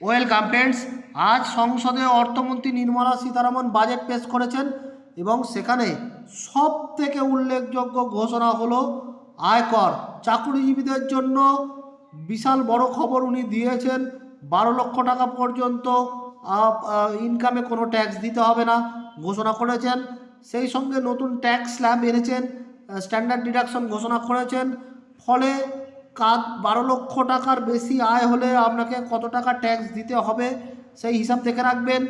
Welcome friends, আজ সংসদে অর্থমন্ত্রী নির্মলা সীতারামন বাজেট পেশ করেছেন এবং সেখানে সব থেকে উল্লেখযোগ্য ঘোষণা হলো আয়কর। চাকুরিজীবীদের জন্য বিশাল বড় খবর উনি দিয়েছেন, বারো লক্ষ টাকা পর্যন্ত ইনকামে কোনো ট্যাক্স দিতে হবে না ঘোষণা করেছেন। সেই সঙ্গে নতুন ট্যাক্স স্ল্যাব এনেছেন স্ট্যান্ডার্ড ডিডাকশন ঘোষণা করেছেন। ফলে কাজ বারো লক্ষ টাকার বেশি আয় হলে আপনাকে কত টাকা ট্যাক্স দিতে হবে সেই হিসাব দেখে রাখবেন।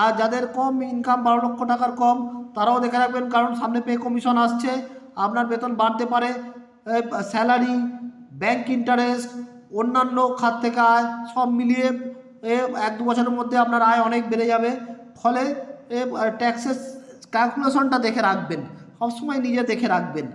আর যাদের কম ইনকাম বারো লক্ষ টাকার কম, তারাও দেখে রাখবেন কারণ সামনে পে কমিশন আসছে। আপনার বেতন বাড়তে পারে। স্যালারি ব্যাংক ইন্টারেস্ট অন্যান্য খাত থেকে আয় সব মিলিয়ে এক দু বছরের মধ্যে আপনার আয় অনেক বেড়ে যাবে। ফলে ট্যাক্সের ক্যালকুলেশনটা দেখে রাখবেন। সবসময় নিজে দেখে রাখবেন।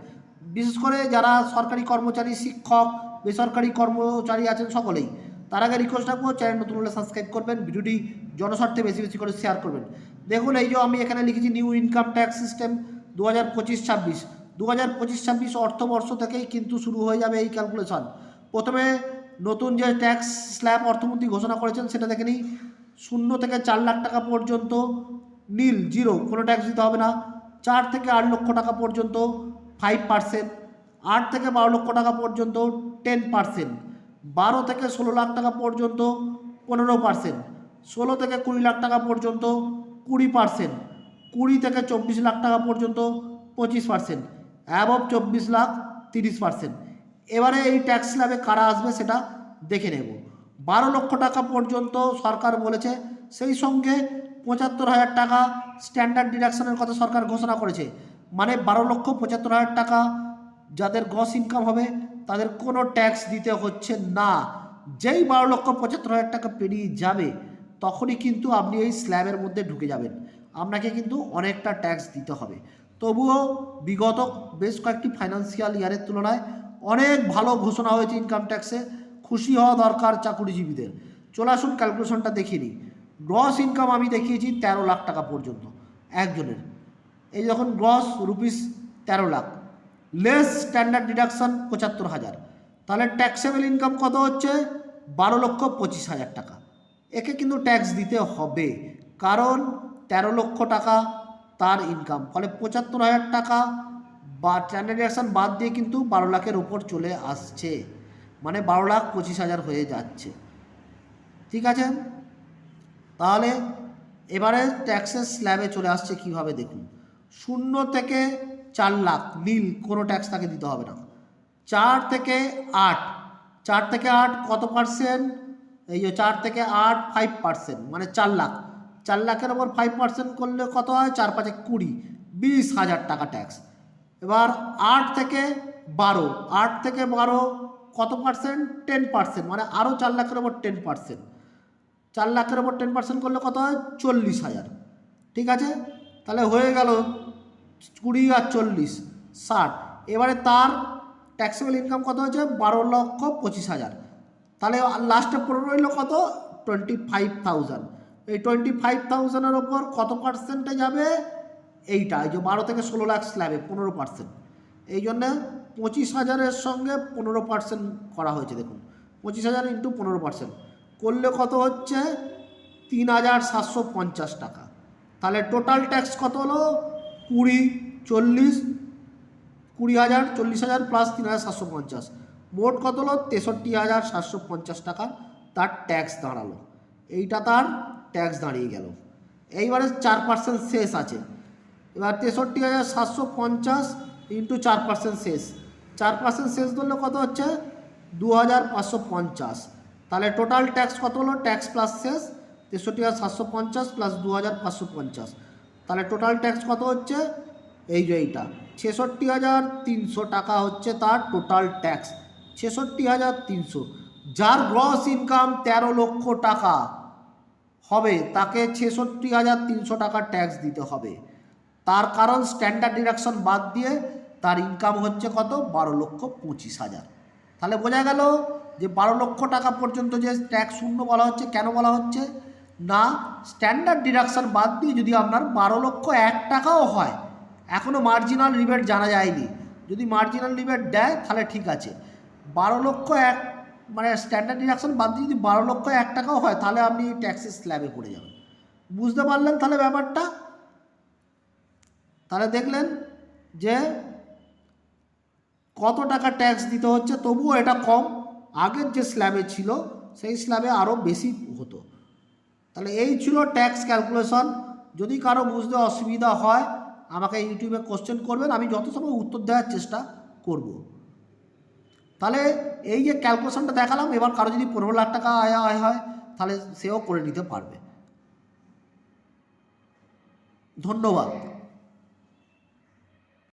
বিশেষ করে যারা সরকারি কর্মচারী, শিক্ষক বেসরকারি কর্মচারী আছেন সকলেই। তার আগে রিকোয়েস্ট রাখব চ্যানেল নতুন হলে সাবস্ক্রাইব করবেন, ভিডিওটি জনস্বার্থে বেশি বেশি করে শেয়ার করবেন। দেখুন, এই যে আমি এখানে লিখেছি নিউ ইনকাম ট্যাক্স সিস্টেম দু হাজার পঁচিশ ছাব্বিশ। দু হাজার পঁচিশ ছাব্বিশ অর্থবর্ষ থেকেই কিন্তু শুরু হয়ে যাবে এই ক্যালকুলেশন প্রথমে নতুন যে ট্যাক্স স্ল্যাব অর্থমন্ত্রী ঘোষণা করেছেন, সেটা দেখে নিই। শূন্য থেকে চার লাখ টাকা পর্যন্ত নীল জিরো কোনো ট্যাক্স দিতে হবে না। চার থেকে আট লক্ষ টাকা পর্যন্ত ফাইভ পার্সেন্ট আট থেকে বারো লক্ষ টাকা পর্যন্ত টেন পার্সেন্ট বারো থেকে ষোলো লাখ টাকা পর্যন্ত পনেরো পার্সেন্ট ষোলো থেকে কুড়ি লাখ টাকা পর্যন্ত কুড়ি পার্সেন্ট কুড়ি থেকে চব্বিশ লাখ টাকা পর্যন্ত পঁচিশ পার্সেন্ট অ্যাবভ চব্বিশ লাখ তিরিশ পার্সেন্ট এবারে এই ট্যাক্স স্ল্যাবে কারা আসবে সেটা দেখে নেব। বারো লক্ষ টাকা পর্যন্ত সরকার বলেছে, সেই সঙ্গে পঁচাত্তর হাজার টাকা স্ট্যান্ডার্ড ডিডাকশনের কথা সরকার ঘোষণা করেছে। মানে বারো লক্ষ পঁচাত্তর হাজার টাকা যাদের গস ইনকাম হবে, তাদের কোনো ট্যাক্স দিতে হচ্ছে না। যেই বারো লক্ষ পঁচাত্তর হাজার টাকা পেরিয়ে যাবে, তখনই কিন্তু আপনি এই স্ল্যাবের মধ্যে ঢুকে যাবেন। আপনাকে কিন্তু অনেকটা ট্যাক্স দিতে হবে। তবুও বিগত বেশ কয়েকটি ফাইন্যান্সিয়াল ইয়ারের তুলনায় অনেক ভালো ঘোষণা হয়েছে ইনকাম ট্যাক্সে খুশি হওয়া দরকার চাকুরিজীবীদের। চলে আসুন ক্যালকুলেশনটা দেখিয়ে নিই গ্রস ইনকাম আমি দেখিয়েছি তেরো লাখ টাকা পর্যন্ত, একজনের। এই যখন গ্রস রুপিস তেরো লাখ লেস স্ট্যান্ডার্ড ডিডাকশন পঁচাত্তর হাজার। তাহলে ট্যাক্সেবল ইনকাম কত হচ্ছে? বারো লক্ষ পঁচিশ হাজার টাকা। একে কিন্তু ট্যাক্স দিতে হবে। কারণ তেরো লক্ষ টাকা তার ইনকাম ফলে পঁচাত্তর হাজার টাকা বা স্ট্যান্ডার্ড ডিডাকশন বাদ দিয়ে কিন্তু বারো লাখের ওপর চলে আসছে। মানে বারো লাখ পঁচিশ হাজার হয়ে যাচ্ছে। ঠিক আছে? তাহলে এবারে ট্যাক্সের স্ল্যাবে চলে আসছে কীভাবে দেখুন? শূন্য থেকে চার লাখ, নীল, কোনো ট্যাক্স তাকে দিতে হবে না। চার থেকে আট, চার থেকে আট কত পার্সেন্ট এই যে চার থেকে আট ফাইভ পার্সেন্ট মানে চার লাখ। চার লাখের ওপর ফাইভ পার্সেন্ট করলে কত হয়? চার পাঁচে কুড়ি, বিশ হাজার টাকা ট্যাক্স এবার আট থেকে বারো, আট থেকে বারো কত পার্সেন্ট টেন পার্সেন্ট মানে আরও চার লাখের ওপর টেন পার্সেন্ট চার লাখের ওপর টেন পার্সেন্ট করলে কত হয়? চল্লিশ হাজার। ঠিক আছে? তাহলে হয়ে গেল কুড়ি আর চল্লিশ ষাট। এবারে তার ট্যাক্সেবল ইনকাম কত হয়েছে? বারো লক্ষ পঁচিশ হাজার। তাহলে লাস্টে পড়ে রইল কত? টোয়েন্টি ফাইভ থাউজেন্ড এই টোয়েন্টি ফাইভ থাউজেন্ডের ওপর কত পার্সেন্টে যাবে? এইটা, এই যে বারো থেকে ষোলো লাখ স্ল্যাবে পনেরো পার্সেন্ট এই জন্যে পঁচিশ হাজারের সঙ্গে পনেরো পার্সেন্ট করা হয়েছে, দেখুন। পঁচিশ হাজার ইন্টু পনেরো পার্সেন্ট করলে কত হচ্ছে? তিন হাজার সাতশো পঞ্চাশ টাকা। তাহলে টোটাল ট্যাক্স কত হলো? কুড়ি, চল্লিশ, কুড়ি হাজার, চল্লিশ হাজার প্লাস তিন হাজার সাতশো পঞ্চাশ। মোট কত হলো? তেষট্টি হাজার সাতশো পঞ্চাশ টাকা। তার ট্যাক্স দাঁড়াল। এইটা তার ট্যাক্স দাঁড়িয়ে গেল। এইবারে চার পার্সেন্ট শেষ আছে। এবার তেষট্টি হাজার সাতশো পঞ্চাশ ইন্টু চার পার্সেন্ট শেষ। চার পার্সেন্ট শেষ ধরলে কত হচ্ছে? দু হাজার পাঁচশো পঞ্চাশ। তাহলে টোটাল ট্যাক্স কত হলো? ট্যাক্স প্লাস শেষ। তেষট্টি হাজার সাতশো পঞ্চাশ প্লাস দু হাজার পাঁচশো পঞ্চাশ। তাহলে টোটাল ট্যাক্স কত হচ্ছে? এই যে এইটা। ছেষট্টি হাজার তিনশো টাকা হচ্ছে তার টোটাল ট্যাক্স ছেষট্টি হাজার তিনশো। যার গ্রস ইনকাম তেরো লক্ষ টাকা হবে, তাকে ছেষট্টি হাজার তিনশো টাকা ট্যাক্স দিতে হবে। তার কারণ স্ট্যান্ডার্ড ডিডাকশন বাদ দিয়ে তার ইনকাম হচ্ছে কত? বারো লক্ষ পঁচিশ হাজার। তাহলে বোঝা গেল যে বারো লক্ষ টাকা পর্যন্ত যে ট্যাক্স শূন্য বলা হচ্ছে, কেন বলা হচ্ছে? না স্ট্যান্ডার্ড ডিডাকশন বাদ দিয়ে যদি আপনার বারো লক্ষ এক টাকাও হয় এখনও মার্জিনাল রিবেট জানা যায়নি। যদি মার্জিনাল রিবেট দেয়, তাহলে ঠিক আছে। বারো লক্ষ এক মানে স্ট্যান্ডার্ড ডিডাকশন বাদ দিয়ে যদি বারো লক্ষ এক টাকাও হয়, তাহলে আপনি ট্যাক্সের স্ল্যাবে পড়ে যাবেন। বুঝতে পারলেন তাহলে ব্যাপারটা? তাহলে দেখলেন যে কত টাকা ট্যাক্স দিতে হচ্ছে, তবুও এটা কম। আগের যে স্ল্যাবে ছিল, সেই স্ল্যাবে আরও বেশি হতো। তাহলে এই ছিল ট্যাক্স ক্যালকুলেশন যদি কারও বুঝতে অসুবিধা হয়, আমাকে ইউটিউবে কোশ্চেন করবেন, আমি যত সময় উত্তর দেওয়ার চেষ্টা করব। তাহলে এই যে ক্যালকুলেশনটা দেখালাম, এবার কারও যদি পনেরো লাখ টাকা আয় আয় হয়, তাহলে সেও করে নিতে পারবে। ধন্যবাদ।